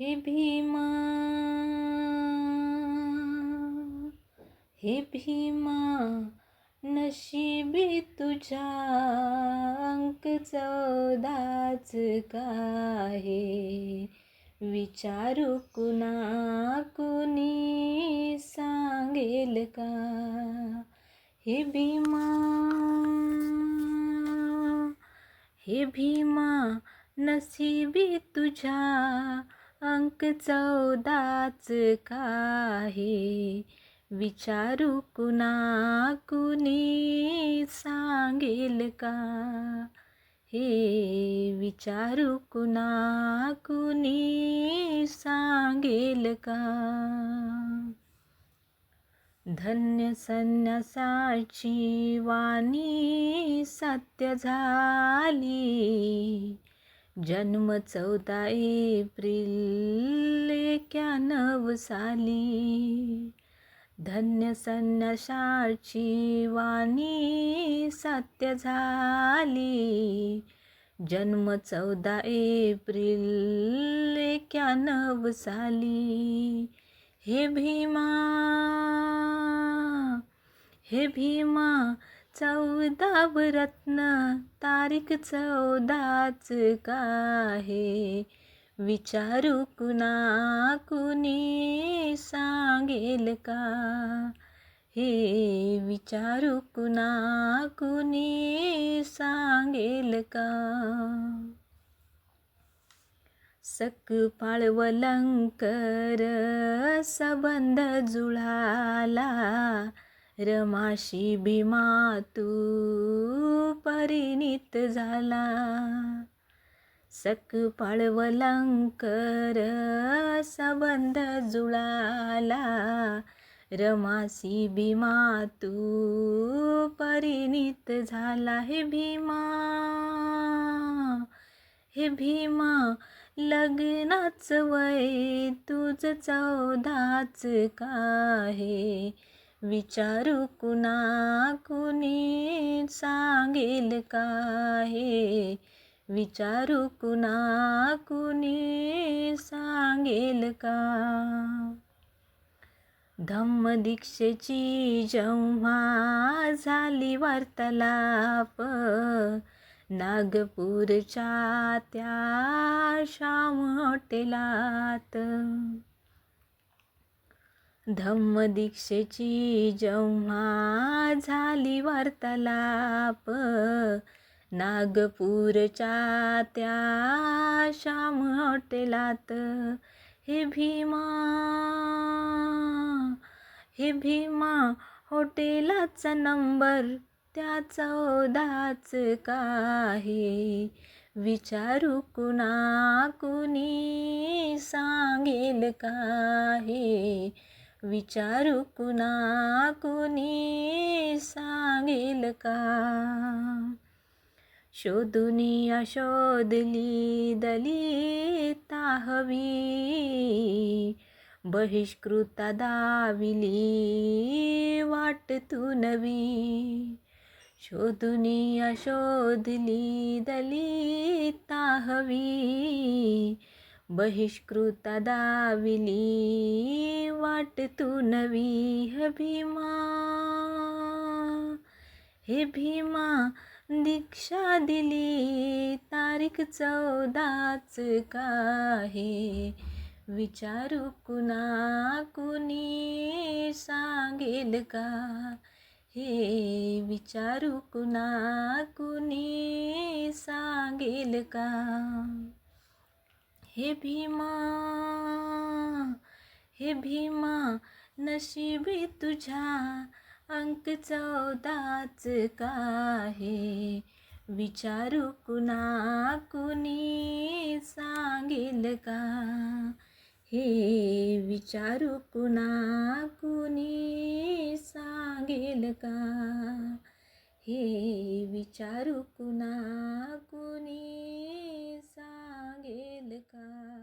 हे भीमा हे भीमा नशिबी तुझ्या अंक चौदाच काहे विचारू कुणा कुणी सांगेल का? हे भीमा हे भीमा नशिबी तुझ्या अंक चौदाच काही. विचारू कुणा कुणी सांगेल का? हे विचारू कुणा कुणी सांगेल का? धन्य संन्यासाची वाणी सत्य झाली. जन्म चौदा एप्रिल नव साली. धन्य संन्यासाची वाणी सत्य झाली. जन्म चौदा एप्रिल नव साली. हे भीमा हे भीमा चौदा रत्न तारीख चौदाच काहे विचारू कुणा कुणी सांगेल का? हे विचारू कुणा कुणी सांगेल का? सक पाळवलंकर संबंध जुळाला रमाशी भीमा तू परिणित झाला. सक पाळवलंकर संबंध जुळाला. रमासी भीमा तू परिणित झाला. हे भीमा हे भीमा लग्नाच वय तुझ चौदाच का हे विचारू कुणा कुणी सांगेल काय विचारू कुणा कुणी सांगेल का? धम्म दीक्षेची जेव्हा झाली वार्तालाप नागपूरच्या त्या श्याम हॉटेलात धम्मदीक्षेची जेव्हा झाली वार्तालाप नागपूरच्या त्या श्याम हॉटेलात हे भीमा हे भीमा हॉटेलाचा नंबर त्या चौदाच काही. विचारू कुणा कुणी सांगेल काही. विचारू कुणा कुणी सांगेल का? शोधुनी अशोधली दलिता हवी. बहिष्कृता दाविली वाट तू नवी. शोधुनी अशोधली दलिता हवी. बहिष्कृता दाविली वाट तू नवी हे भीमा हे भीमा दीक्षा दिली तारीख चौदाच काहे विचारू कुणा कुणी सांगेल का? हे विचारू कुणा कुणी सांगेल का? हे भीमा हे भीमा नशिबी तुझ्या अंक चौदाच काहे? विचारू कुणा कुणी सांगेल का? हे विचारू कुणा कुणी सांगेल का? हे विचारू कुणा कुणी सांगेल का